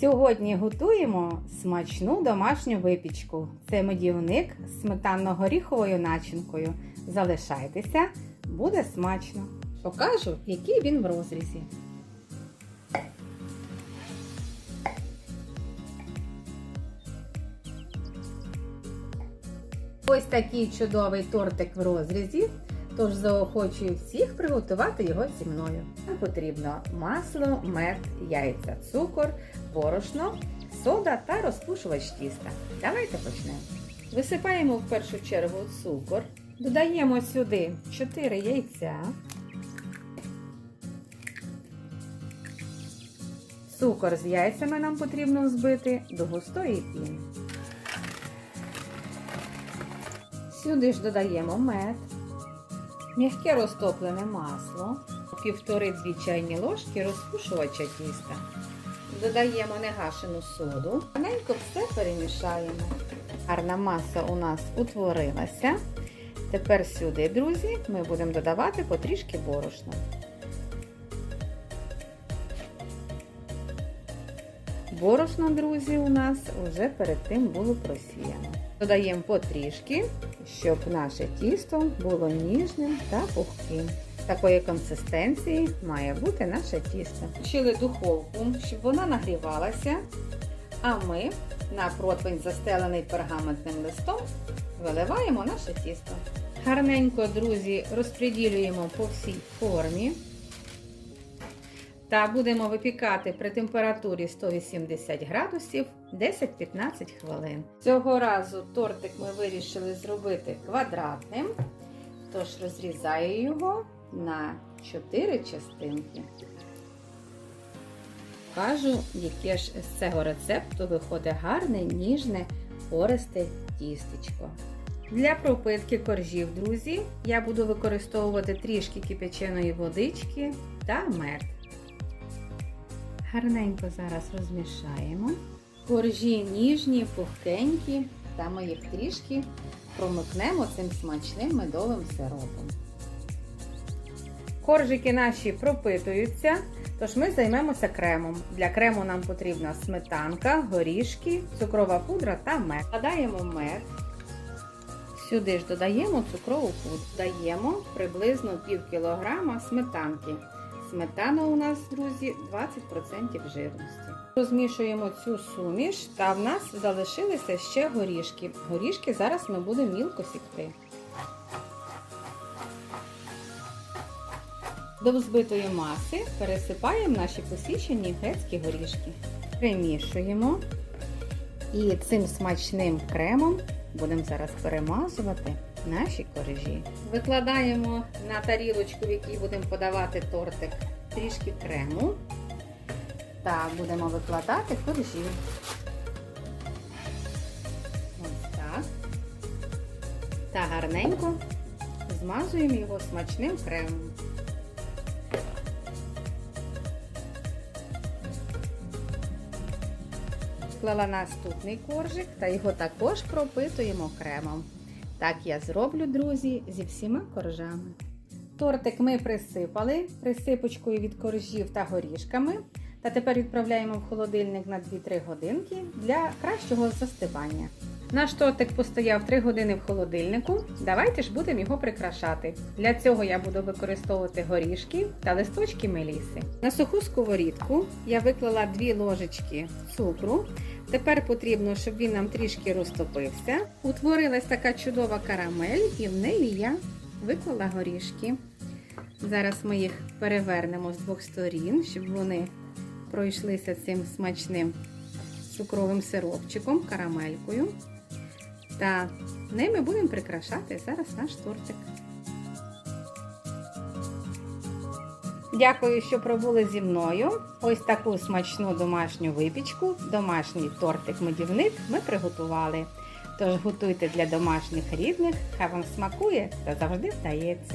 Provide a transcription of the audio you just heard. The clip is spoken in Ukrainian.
Сьогодні готуємо смачну домашню випічку. Це медівник з сметанно-горіховою начинкою. Залишайтеся, буде смачно. Покажу, який він в розрізі. Ось такий чудовий тортик в розрізі. Тож заохочую всіх приготувати його зі мною. Нам потрібно масло, мед, яйця, цукор, борошно, сода та розпушувач тіста. Давайте почнемо. Висипаємо в першу чергу цукор, додаємо сюди 4 яйця, цукор з яйцями нам потрібно взбити до густої піни. Сюди ж додаємо мед, м'яке розтоплене масло, півтори-дві чайні ложки розпушувача тіста. Додаємо негашену соду, Маленько все перемішаємо. Гарна маса у нас утворилася. Тепер сюди, друзі, ми будемо додавати потрішки борошна. Борошно, друзі, у нас вже перед тим було просіяно. Додаємо потрішки, щоб наше тісто було ніжним та пухким. Такої консистенції має бути наше тісто. Включили духовку, щоб вона нагрівалася, а ми на противень, застелений пергаментним листом, виливаємо наше тісто. Гарненько, друзі, розподілюємо по всій формі. Та будемо випікати при температурі 180 градусів 10-15 хвилин. Цього разу тортик ми вирішили зробити квадратним, тож розрізаю його на 4 частинки. Кажу, яке ж з цього рецепту виходить гарне, ніжне, пористе тістечко. Для пропитки коржів, друзі, я буду використовувати трішки кипяченої водички та мед. Гарненько зараз розмішаємо. Коржі ніжні, пухкенькі, та ми їх трішки промикнемо цим смачним медовим сиропом. Коржики наші пропитуються, тож ми займемося кремом. Для крему нам потрібна сметанка, горішки, цукрова пудра та мед. Додаємо мед. Сюди ж додаємо цукрову пудру. Даємо приблизно пів кілограма сметанки. Сметана у нас, друзі, 20% жирності. Розмішуємо цю суміш, та в нас залишилися ще горішки. Горішки зараз ми будемо мілко сікти. До взбитої маси пересипаємо наші посічені грецькі горішки. Примішуємо і цим смачним кремом будемо зараз перемазувати наші коржі. Викладаємо на тарілочку, в якій будемо подавати тортик, трішки крему та будемо викладати коржі. Ось так. Та гарненько змазуємо його смачним кремом. Вклала наступний коржик та його також пропитуємо кремом. Так я зроблю, друзі, зі всіма коржами. Тортик ми присипали присипочкою від коржів та горішками. Та тепер відправляємо в холодильник на 2-3 годинки для кращого застивання. Наш тортик постояв 3 години в холодильнику. Давайте ж будемо його прикрашати. Для цього я буду використовувати горішки та листочки меліси. На суху сковорідку я виклала 2 ложечки цукру. Тепер потрібно, щоб він нам трішки розтопився. Утворилась така чудова карамель, і в неї я виклала горішки. Зараз ми їх перевернемо з двох сторін, щоб вони пройшлися цим смачним цукровим сиропчиком, карамелькою. Та ними будемо прикрашати зараз наш тортик. Дякую, що пробули зі мною. Ось таку смачну домашню випічку, домашній тортик-медівник ми приготували. Тож готуйте для домашніх рідних, хай вам смакує та завжди вдається.